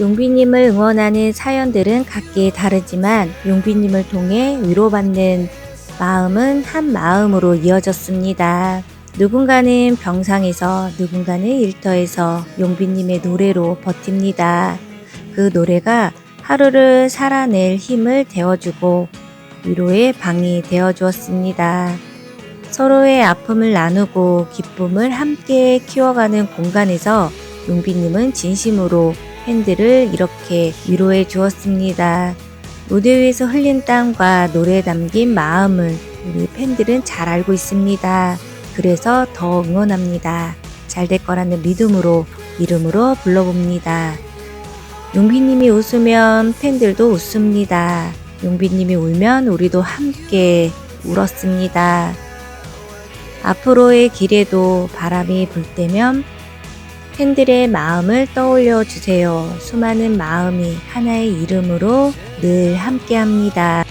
용비님을 응원하는 사연들은 각기 다르지만 용비님을 통해 위로받는 마음은 한 마음으로 이어졌습니다. 누군가는 병상에서 누군가는 일터에서 용비님의 노래로 버팁니다. 그 노래가 하루를 살아낼 힘을 되어주고 위로의 방이 되어주었습니다. 서로의 아픔을 나누고 기쁨을 함께 키워가는 공간에서 용비님은 진심으로 팬들을 이렇게 위로해 주었습니다. 무대 위에서 흘린 땀과 노래에 담긴 마음을 우리 팬들은 잘 알고 있습니다. 그래서 더 응원합니다. 잘 될 거라는 믿음으로 이름으로 불러봅니다. 용비님이 웃으면 팬들도 웃습니다. 용비님이 울면 우리도 함께 울었습니다. 앞으로의 길에도 바람이 불 때면 팬들의 마음을 떠올려 주세요. 수많은 마음이 하나의 이름으로 늘 함께 합니다.